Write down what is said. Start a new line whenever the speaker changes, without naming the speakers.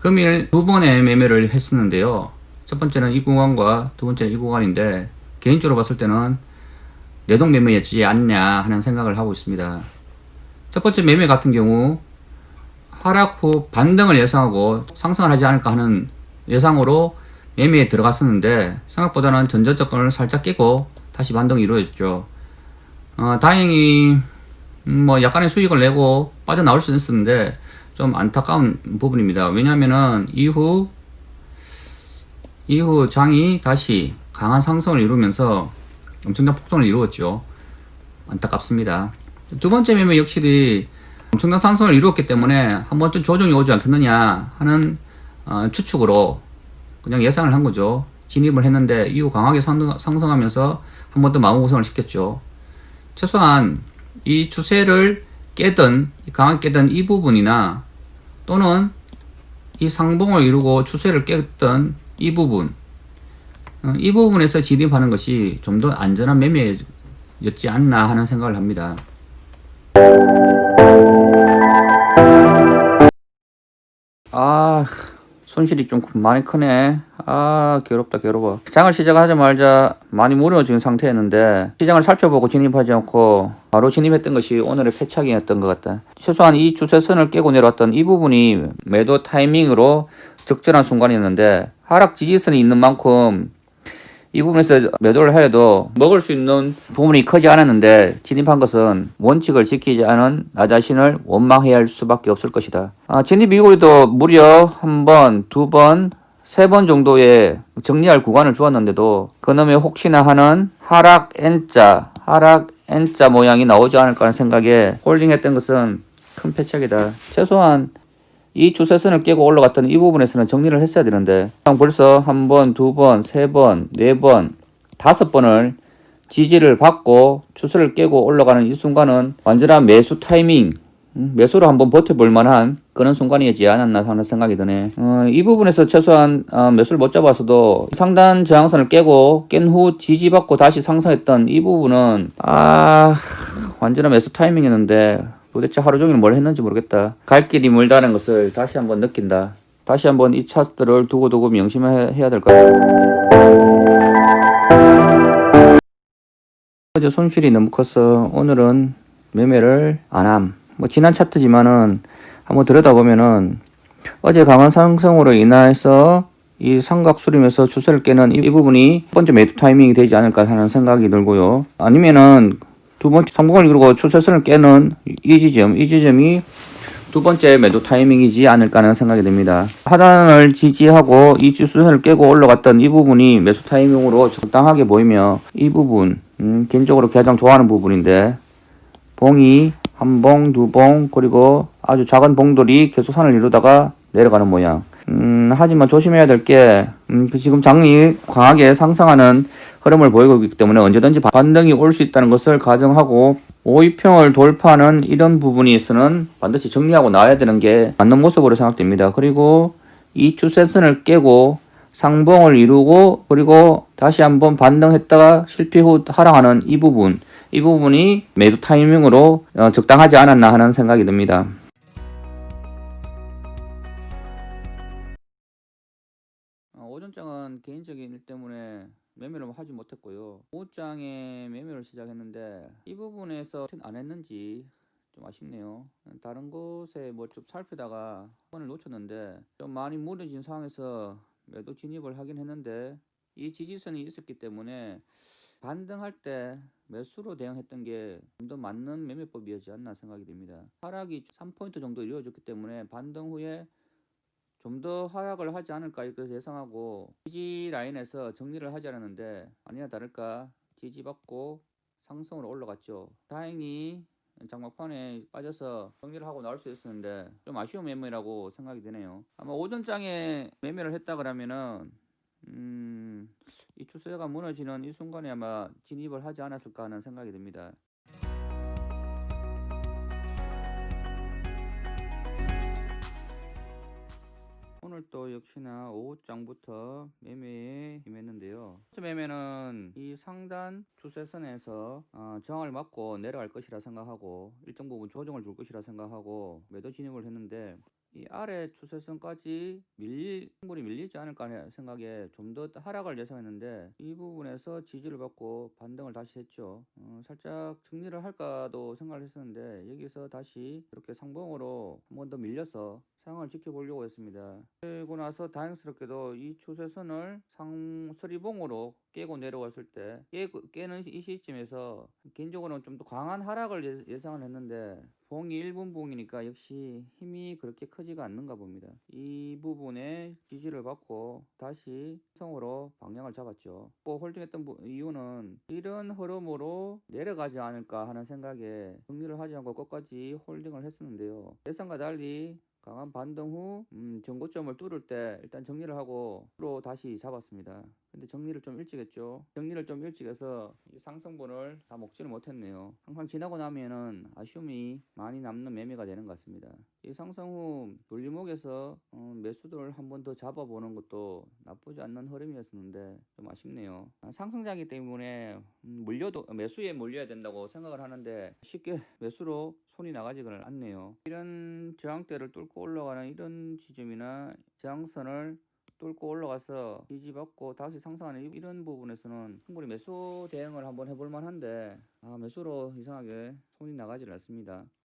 금일 두 번의 매매를 했었는데요. 첫 번째는 이 구간과 두 번째는 이 구간인데 개인적으로 봤을 때는 내동 매매였지 않냐 하는 생각을 하고 있습니다. 첫 번째 매매 같은 경우 하락 후 반등을 예상하고 상승을 하지 않을까 하는 예상으로 매매에 들어갔었는데 생각보다는 전저점을 살짝 깨고 다시 반등이 이루어졌죠. 어, 다행히 음, 뭐 약간의 수익을 내고 빠져나올 수 있었는데 좀 안타까운 부분입니다. 왜냐하면은 이후 이후 장이 다시 강한 상승을 이루면서 엄청난 폭등을 이루었죠. 안타깝습니다. 두 번째 매매 역시 엄청난 상승을 이루었기 때문에 한 번쯤 조정이 오지 않겠느냐 하는 어, 추측으로 그냥 예상을 한 거죠. 진입을 했는데 이후 강하게 상승, 상승하면서 한 번 더 마음 고생을 시켰죠. 최소한 이 추세를 깨든 강하게 깨든 이 부분이나 또는 이 상봉을 이루고 추세를 깼던 이 부분 어, 이 부분에서 진입하는 것이 좀 더 안전한 매매였지 않나 하는 생각을 합니다. 아 손실이 좀 많이 크네. 아 괴롭다 괴로워. 장을 시작하자마자 많이 무너진 상태였는데 시장을 살펴보고 진입하지 않고 바로 진입했던 것이 오늘의 패착이었던 것 같다. 최소한 이 주세선을 깨고 내려왔던 이 부분이 매도 타이밍으로 적절한 순간이었는데 하락 지지선이 있는 만큼 이 부분에서 매도를 해도 먹을 수 있는 부분이 크지 않았는데 진입한 것은 원칙을 지키지 않은 나 자신을 원망해야 할 수밖에 없을 것이다. 아, 진입 이후에도 무려 한 번, 두 번, 세 번 정도의 정리할 구간을 주었는데도 그놈의 혹시나 하는 하락 N자, 하락 N자 모양이 나오지 않을까 하는 생각에 홀딩했던 것은 큰 패착이다. 최소한 이 주세선을 깨고 올라갔던 이 부분에서는 정리를 했어야 되는데 벌써 한 번, 두 번, 세 번, 네 번, 다섯 번을 지지를 받고 추세를 깨고 올라가는 이 순간은 완전한 매수 타이밍 음, 매수로 한번 버텨볼 만한 그런 순간이지 않았나 하는 생각이 드네. 어, 이 부분에서 최소한 어, 매수를 못 잡았어도 상단 저항선을 깨고 깬 후 지지받고 다시 상승했던 이 부분은 아 완전한 매수 타이밍이었는데 도대체 하루 종일 뭘 했는지 모르겠다. 갈 길이 멀다는 것을 다시 한번 느낀다. 다시 한번 이 차트를 두고두고 명심해야 될것 같아. 어제 손실이 너무 커서 오늘은 매매를 안 함. 뭐 지난 차트지만은 한번 들여다보면은 어제 강한 상승으로 인해서 이 삼각 수렴에서 추세를 깨는 이 부분이 첫 번째 매도 타이밍이 되지 않을까 하는 생각이 들고요. 아니면은 두 번째 상봉을 이루고 추세선을 깨는 이 지점, 이 지점이 두 번째 매도 타이밍이지 않을까 하는 생각이 듭니다. 하단을 지지하고 이 추세선을 깨고 올라갔던 이 부분이 매수 타이밍으로 적당하게 보이며 이 부분, 음, 개인적으로 가장 좋아하는 부분인데 봉이 한 봉, 두 봉, 그리고 아주 작은 봉돌이 계속 산을 이루다가 내려가는 모양. 음, 하지만 조심해야 될 게, 음, 그 지금 장이 강하게 상승하는 흐름을 보이고 있기 때문에 언제든지 반등이 올 수 있다는 것을 가정하고 5위평을 돌파하는 이런 부분에서는 반드시 정리하고 나와야 되는 게 맞는 모습으로 생각됩니다. 그리고 이 추세선을 깨고 상봉을 이루고 그리고 다시 한번 반등했다가 실패 후 하락하는 이 부분 이 부분이 매도 타이밍으로 어, 적당하지 않았나 하는 생각이 듭니다. 어, 오전장은 개인적인 일 때문에 매매를 하지 못했고요. 오후장에 매매를 시작했는데 이 부분에서 안 했는지 좀 아쉽네요. 다른 곳에 뭐 좀 살피다가 번을 놓쳤는데 좀 많이 무너진 상황에서 매도 진입을 하긴 했는데 이 지지선이 있었기 때문에 반등할 때 매수로 대응했던 게 좀 더 맞는 매매법이었지 않나 생각이 됩니다. 하락이 3포인트 정도 이루어졌기 때문에 반등 후에 좀 더 하락을 하지 않을까 이렇게 예상하고 지지 라인에서 정리를 하지 않았는데 아니나 다를까 지지받고 상승으로 올라갔죠. 다행히 장막판에 빠져서 정리를 하고 나올 수 있었는데 좀 아쉬운 매매라고 생각이 되네요. 아마 오전장에 매매를 했다 그러면은 음, 이 추세가 무너지는 이 순간에 아마 진입을 하지 않았을까 하는 생각이 듭니다. 오늘 또 역시나 오후장부터 매매에 임했는데요. 첫 매매는 이 상단 추세선에서 어, 저항을 맞고 내려갈 것이라 생각하고 일정 부분 조정을 줄 것이라 생각하고 매도 진입을 했는데 이 아래 추세선까지 밀릴 충분히 밀리지 않을까 생각에 좀 더 하락을 예상했는데 이 부분에서 지지를 받고 반등을 다시 했죠. 어, 살짝 정리를 할까도 생각을 했었는데 여기서 다시 이렇게 상봉으로 한 번 더 밀려서 상황을 지켜보려고 했습니다. 그리고 나서 다행스럽게도 이 추세선을 상 서리봉으로 깨고 내려왔을 때 깨, 깨는 이 시점에서 개인적으로는 좀 더 강한 하락을 예- 예상을 했는데 봉이 1분 봉이니까 역시 힘이 그렇게 크지가 않는가 봅니다. 이 부분에 지지를 받고 다시 성으로 방향을 잡았죠. 또 홀딩했던 부- 이유는 이런 흐름으로 내려가지 않을까 하는 생각에 정리를 하지 않고 끝까지 홀딩을 했었는데요. 예상과 달리 강한 반등 후 음, 정고점을 뚫을 때 일단 정리를 하고 로 다시 잡았습니다. 근데 정리를 좀 일찍 했죠. 정리를 좀 일찍 해서 이 상승분을 다 먹지를 못했네요. 항상 지나고 나면은 아쉬움이 많이 남는 매매가 되는 것 같습니다. 이 상승 후 돌리목에서 어, 매수들을 한 번 더 잡아보는 것도 나쁘지 않는 흐름이었었는데 좀 아쉽네요. 아, 상승장이기 때문에 음, 물려도 매수에 몰려야 된다고 생각을 하는데 쉽게 매수로 손이 나가지를 않네요. 이런 저항대를 뚫고 올라가는 이런 지점이나 저항선을 뚫고 올라가서 지지받고 다시 상승하는 이- 이런 부분에서는 충분히 매수 대응을 한번 해볼 만한데 아 매수로 이상하게 손이 나가질 않습니다.